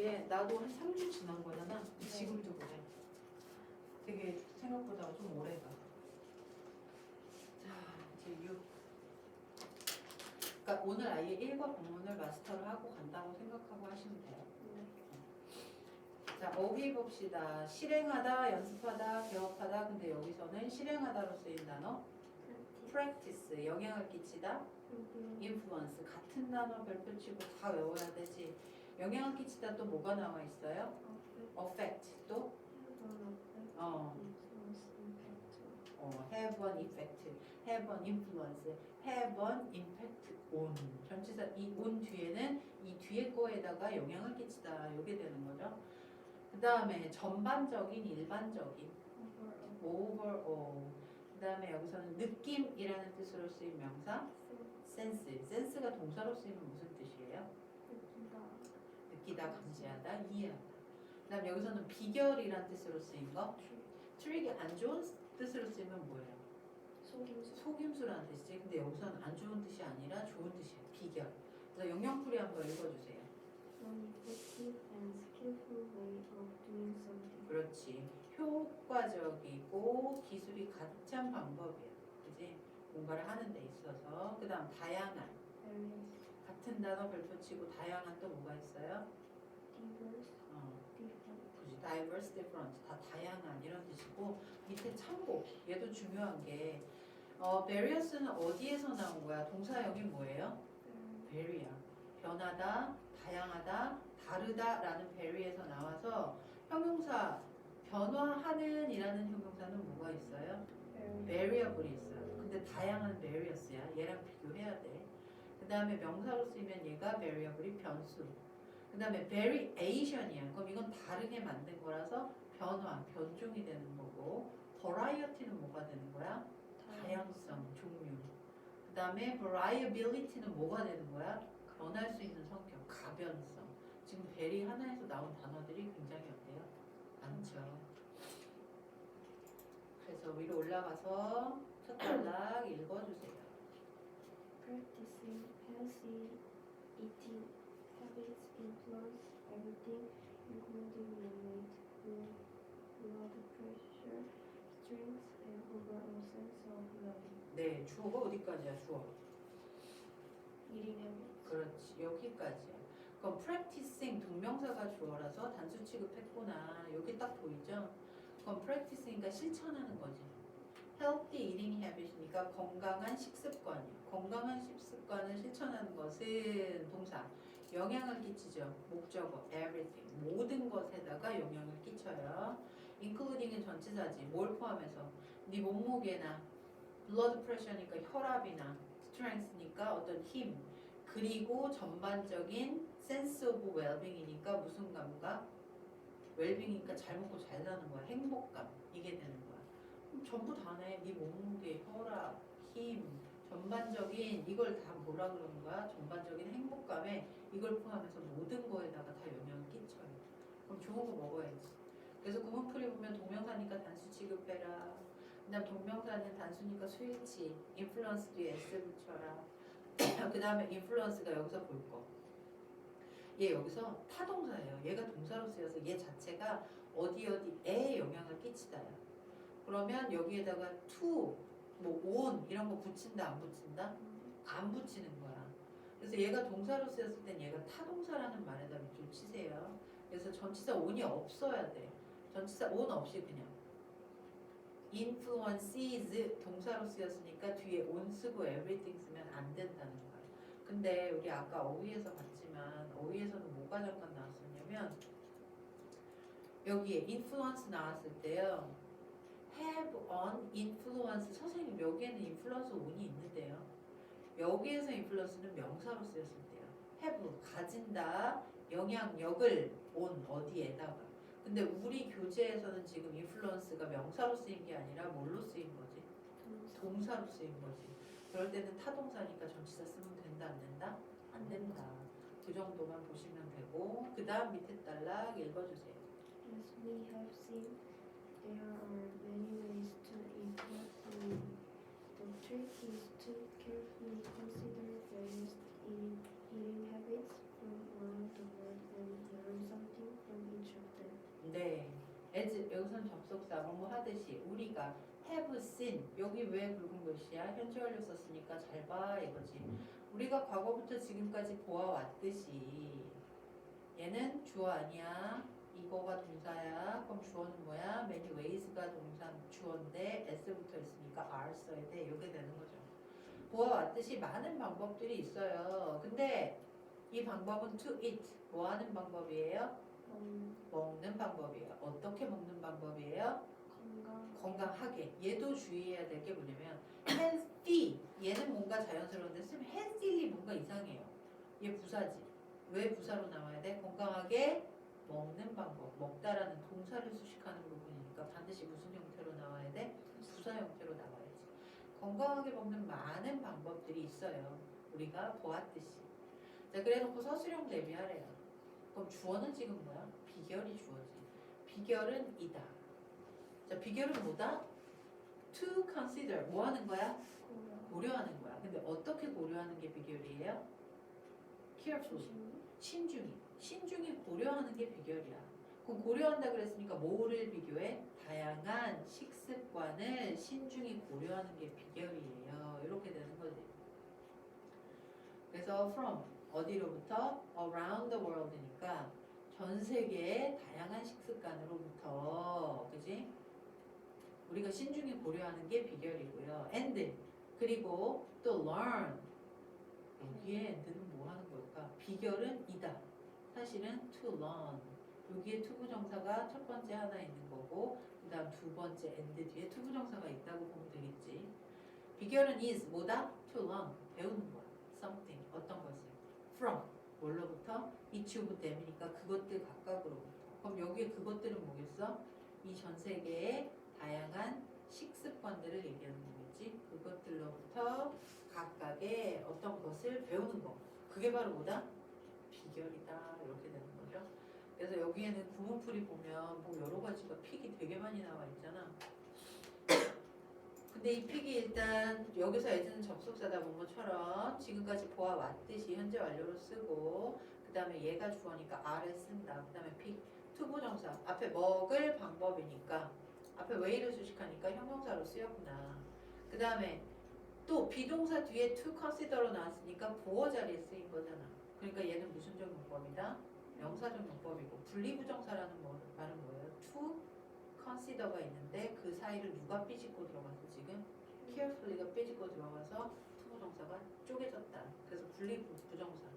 이게 나도 한 3주 지난 거잖아. 네. 지금도 그래. 되게 생각보다 좀 오래가. 자, 이제 6. 그러니까 오늘 아예 1과 본문을 마스터를 하고 간다고 생각하고 하시면 돼요. 자, 어휘 봅시다. 실행하다, 연습하다, 개업하다. 근데 여기서는 실행하다로 쓰인 단어. practice, 영향을 끼치다. influence, 같은 단어 별표 치고 다 외워야 되지. 영향을 끼치다 또 뭐가 나와 있어요? affect, 또 어, 어, have an effect, have an influence, have an impact on. 전치사 이 on 뒤에는 이 뒤에 거에다가 영향을 끼치다. 이게 되는 거죠. 그 다음에 전반적인, 일반적인, overall. 그 다음에 여기서는 느낌이라는 뜻으로 쓰인 명사, sense. sense가 동사로 쓰이면 무슨 뜻이에요? 느끼다, 감지하다, 이해하다. 그 다음 여기서는 비결이라는 뜻으로 쓰인 거, 트릭이 안 좋은 뜻으로 쓰이면 뭐예요? 속임수 속임수라는 뜻이지. 근데 여기서는 안 좋은 뜻이 아니라 좋은 뜻이에요. 비결. 그래서 영영풀이 한번 읽어주세요. 그렇지. 효과적이고 기술이 가득 방법이야. 그지? 뭔가를 하는 데 있어서. 그 다음 다양한. 같은 단어 별표치고 다양한 또 뭐가 있어요? diverse, 어, different. 그지? diverse, different. 다 다양한 이런 뜻이고 밑에 참고. 얘도 중요한 게 어, various는 어디에서 나온 거야? 동사형이 뭐예요? vary야. 변하다, 다양하다, 다르다라는 vary에서 나와서 형용사 변화하는 이라는 형용사는 뭐가 있어요? Variable이 있어요. 근데 다양한 various야. 얘랑 비교해야 돼. 그 다음에 명사로 쓰이면 얘가 variable이 변수. 그 다음에 variation이야. 그럼 이건 다르게 만든 거라서 변화, 변종이 되는 거고 variety는 뭐가 되는 거야? 다양성, 종류. 그 다음에 variability는 뭐가 되는 거야? 변할 수 있는 성격, 가변성. 지금 베리 하나에서 나온 단어들이 굉장히 어때요? 많죠. 그래서 위로 올라가서 첫 단락 읽어주세요. Healthy eating habits influence everything, including your weight, blood blood pressure, strength, and overall sense of well-being. 네, 주어가 어디까지야, 주어? Eating habits. 그렇지, 여기까지야. 그럼 practicing 동명사가 주어라서 단수 취급했구나. 여기 딱 보이죠? 그럼 practicing이니까 실천하는 거지. Healthy eating habit이니까 건강한 식습관이야. 건강한 식습관을 실천하는 것은 동사. 영향을 끼치죠. 목적어 everything. 모든 것에다가 영향을 끼쳐요. including은 전치사지. 뭘 포함해서? 네 몸무게나 blood pressure니까 혈압이나 strength니까 어떤 힘. 그리고 전반적인 sense of well-being이니까 무슨 감각? 웰빙이니까 잘 먹고 잘 사는 거야. 행복감. 이게 되는 거야. 전부 다네. 네 몸무게, 혈압, 힘, 전반적인 이걸 다 뭐라 거야? 전반적인 행복감에 이걸 포함해서 모든 거에다가 다 영향을 끼쳐요. 그럼 좋은 거 먹어야지. 그래서 구문풀이 보면 동명사니까 단수 취급해라. 그다음 동명사는 단수니까 수일치, 인플루언스 뒤에 s 붙여라. 그 다음에 인플루언스가 여기서 볼 거. 얘 여기서 타동사예요. 얘가 동사로 쓰여서 얘 자체가 어디 어디에 영향을 끼치다야. 그러면 여기에다가 to, 뭐 on 이런 거 붙인다 안 붙인다? 안 붙이는 거야. 그래서 얘가 동사로 쓰였을 땐 얘가 타동사라는 말에다 밑줄 치세요. 그래서 전치사 on이 없어야 돼. 전치사 on 없이 그냥 influences 동사로 쓰였으니까 뒤에 on 쓰고 everything 쓰면 안 된다는 거야. 근데 우리 아까 어휘에서 봤지만 어휘에서는 뭐가 잠깐 나왔었냐면 여기에 influence 나왔을 때요. Have on influence 선생님 여기에는 influence on이 있는데요. 여기에서 influence는 명사로 쓰였을 때요. have 가진다 영향력을 on 어디에다가 근데 우리 교재에서는 지금 influence가 명사로 쓰인 게 아니라 뭘로 쓰인 거지? 동사. 동사로 쓰인 거지. 그럴 때는 타동사니까 전치사 쓰면 된다 안 된다? 안 된다. 그 정도만 보시면 되고 그 다음 밑에 단락 읽어주세요. As we have seen, 여기 왜 굵은 글씨야? 현재 완료 썼으니까 잘 봐 이거지. 우리가 과거부터 지금까지 보아왔듯이 얘는 주어 아니야. 이거가 동사야. 그럼 주어는 뭐야? many ways가 동사 주어인데 s부터 있으니까 are 써야 돼. 이게 되는 거죠. 보아왔듯이 많은 방법들이 있어요. 근데 이 방법은 to eat 뭐 하는 방법이에요? 음, 먹는 방법이에요. 어떻게 먹는 방법이에요? 건강 건강하게. 얘도 주의해야 될 게 뭐냐면 healthy. 얘는 뭔가 자연스러운데 쓰면 healthily 뭔가 이상해요. 얘 부사지. 왜 부사로 나와야 돼? 건강하게 먹는 방법. 먹다라는 동사를 수식하는 부분이니까 반드시 무슨 형태로 나와야 돼? 부사 형태로 나와야지. 건강하게 먹는 많은 방법들이 있어요. 우리가 보았듯이. 자, 그래놓고 서술형 대비하래요. 그럼 주어는 지금 뭐야? 비결이 주어지. 비결은 이다. 자, 비결은 뭐다? To consider. 뭐 하는 거야? 고려 고려하는 거야. 근데 어떻게 고려하는 게 비결이에요? carefully. 조심 신중히. 신중히 고려하는 게 비결이야. 그럼 고려한다 그랬으니까 뭐를 비교해? 다양한 식습관을 신중히 고려하는 게 비결이에요. 이렇게 되는 거지. 그래서 from 어디로부터 around the world니까 전 세계의 다양한 식습관으로부터 그지? 우리가 신중히 고려하는 게 비결이고요. and 그리고 또 learn 여기에 and는 뭐 하는 걸까? 비결은 이다. 사실은 to learn. 여기에 투부정사가 첫 번째 하나 있는 거고 그 다음 두 번째 and 뒤에 투부정사가 있다고 보면 되겠지. 비결은 is 뭐다? to learn. 배우는 거야. something 어떤 것을 from 뭘로부터 of them이니까 그것들 각각으로부터. 그럼 여기에 그것들은 뭐겠어? 이 전 세계의 다양한 식습관들을 얘기하는 거겠지. 그것들로부터 각각의 어떤 것을 배우는 거. 그게 바로 뭐다? 비결이다. 이렇게 되는 거죠. 그래서 여기에는 구문풀이 보면 뭐 여러 가지가 픽이 되게 많이 나와 있잖아. 근데 이 픽이 일단 여기서 애즈는 접속사다 본 것처럼 지금까지 보아왔듯이 현재 완료로 쓰고 그 다음에 얘가 주어니까 R을 쓴다. 그 다음에 픽 투부정사 앞에 먹을 방법이니까 앞에 way를 수식하니까 형용사로 쓰였구나. 그 다음에 또 비동사 뒤에 to consider로 나왔으니까 보어 자리에 쓰인 거잖아. 그러니까 얘는 무슨적 용법이다? 명사적 용법이고 분리부정사라는 뭐, 말은 뭐예요? to consider가 있는데 그 사이를 누가 삐집고 들어가서 지금 carefully가 삐집고 들어가서 투부정사가 쪼개졌다. 그래서 분리부정사.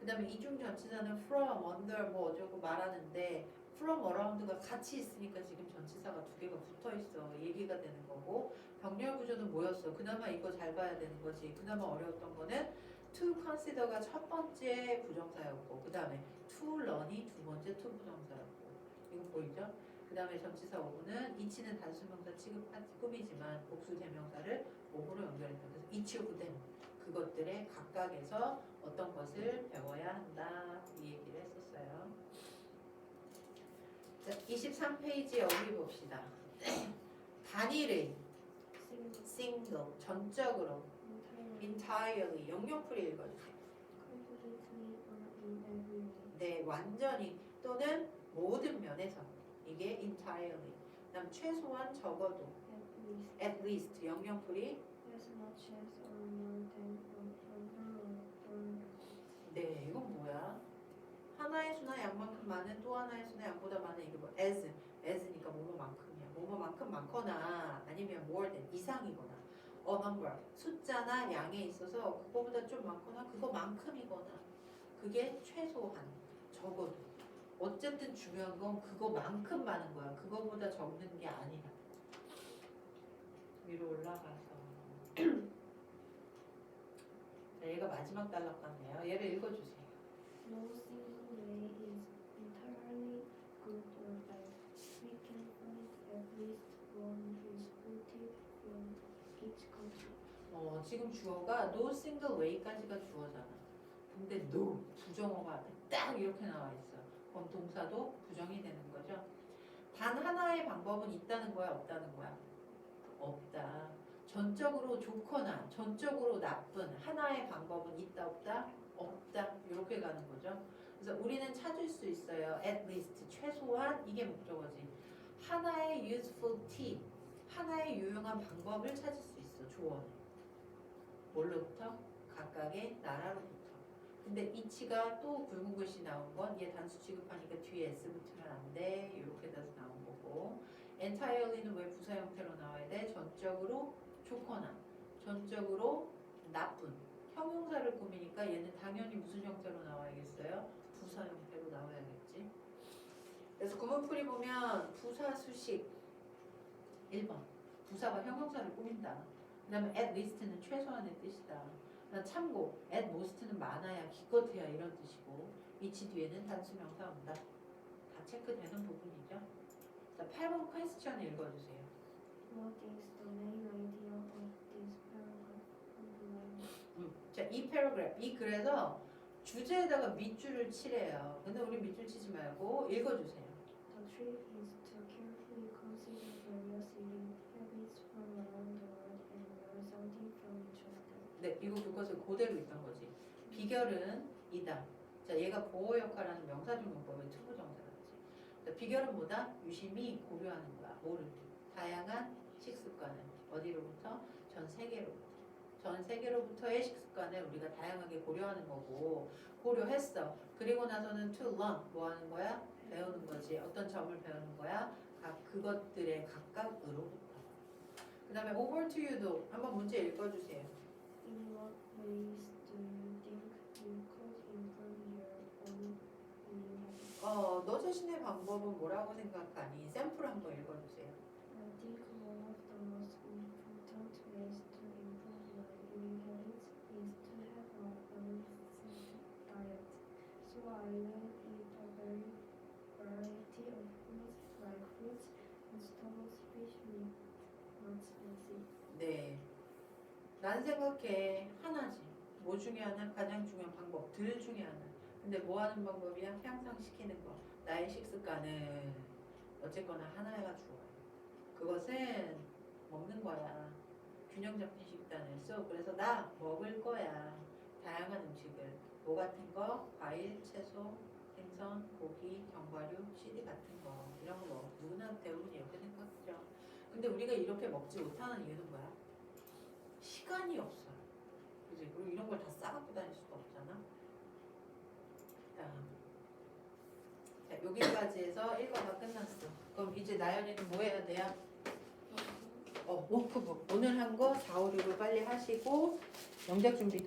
그 다음에 이중 전치사는 from, under 뭐 어쩌고 말하는데 from, around가 같이 있으니까 지금 전치사가 두 개가 붙어 있어. 얘기가 되는 거고 병렬 구조는 뭐였어? 그나마 이거 잘 봐야 되는 거지. 그나마 어려웠던 거는 to consider가 첫 번째 부정사였고 그 다음에 to learn이 두 번째 to 부정사였고 이거 보이죠? 그 다음에 전치사 오브는 이치는 단수명사 취급한 꿈이지만 복수 대명사를 오브로 연결했다. 그래서 of them 그것들의 각각에서 어떤 것을 배워야 한다 이 얘기를 했었어요. 자, 23페이지 여기 봅시다. 단일의 single 전적으로 entirely 영영풀이 읽어주세요. 네, 완전히 또는 모든 면에서 이게 entirely. 그다음 최소한 적어도 at least or 네, 이건 뭐야? 하나의 수나 양만큼 많은 또 하나의 수나 양보다 많은 이게 뭐 as as니까 뭐뭐만큼이야. 뭐뭐만큼 많거나 아니면 more than 이상이거나 a number 숫자나 양에 있어서 그거보다 좀 많거나 그거만큼이거나 그게 최소한 적어도 어쨌든 중요한 건 그거만큼 많은 거야. 그거보다 적는 게 아니라 위로 올라가서 자, 얘가 마지막 단락 같네요. 얘를 읽어주세요. No single way is entirely good or bad. We can find at least one responsive from each country. 어, 지금 주어가 no single way까지가 주어잖아. 근데 no 부정어가 앞에 딱 이렇게 나와 있어. 그럼 동사도 부정이 되는 거죠. 단 하나의 방법은 있다는 거야, 없다는 거야? 없다. 전적으로 좋거나 전적으로 나쁜 하나의 방법은 있다, 없다? 없다. 이렇게 가는 거죠. 그래서 우리는 찾을 수 있어요. at least 최소한 이게 목적어지. 하나의 useful tip 하나의 유용한 방법을 찾을 수 있어 조언. 뭘로부터? 각각의 나라로부터. 근데 이치가 또 굵은 글씨 나온 건 얘 단수 취급하니까 뒤에 s 붙으면 안 돼. 이렇게 돼서 나온 거고. entirely는 왜 부사 형태로 나와야 돼? 전적으로 좋거나 전적으로 나쁜 형용사를 꾸미니까 얘는 당연히 무슨 형태로 나와야겠어요? 부사 형태로 나와야겠지. 그래서 구문풀이 보면 부사 수식 1번 부사가 형용사를 꾸민다. 그 다음에 at least는 최소한의 뜻이다. 참고 at most는 많아야 기껏해야 이런 뜻이고 이치 뒤에는 단수 명사 온다. 다 체크되는 부분이죠. 자, 8번 퀘스천 읽어주세요. What is the main idea of this paragraph? Underline. 음, 자, 이 글에서 주제에다가 밑줄을 치래요. 근데 우리 밑줄 치지 말고 읽어주세요. The trick is to carefully consider various eating habits from around the world and resulting from each of them. 네, 이거 그것을 그대로 있던 거지. 비결은 이다. 자, 얘가 보호 역할하는 명사중용법의 투부 정사라지. 자, 비결은 뭐다? 유심히 고려하는 거야. 뭐를? 다양한 식습관을 어디로부터? 전 세계로부터. 전 세계로부터의 식습관을 우리가 다양하게 고려하는 거고 고려했어. 그리고 나서는 to learn 뭐 하는 거야? 배우는 거지. 어떤 점을 배우는 거야? 각 그것들의 각각으로부터. 그 다음에 over to you도 한번 문제 읽어주세요. In what ways do you think you could improve your own eating habits? 어, 너 자신의 방법은 뭐라고 생각하니? 샘플 한번 읽어주세요. I think one of the most important ways to improve my eating habits is to have a balanced diet. So I will eat a very variety of foods like fruits, vegetables, fish, meat, nuts, and seeds. 네. 난 생각해 하나지. 뭐 중에 하나? 가장 중요한 방법. 들 중에 하나. 근데 뭐 하는 방법이야? 향상시키는 거. 나의 식습관은 어쨌거나 하나가 좋아요. 그것은 먹는 거야. 균형 잡힌 식단을 써. 그래서 나 먹을 거야. 다양한 음식을. 뭐 같은 거? 과일, 채소, 생선, 고기, 견과류, CD 같은 거. 이런 거 먹. 누구나 대부분 이렇게 생각하죠. 근데 우리가 이렇게 먹지 못하는 이유는 뭐야? 시간이 없어요. 그지? 그리고 이런 걸 다 싸갖고 다닐 수가 없잖아. 자, 여기까지 해서 1과가 끝났어. 그럼 이제 나연이는 뭐 해야 돼요? 어, 워크북. 오늘 한 거 4, 5, 6을 빨리 하시고 영작 준비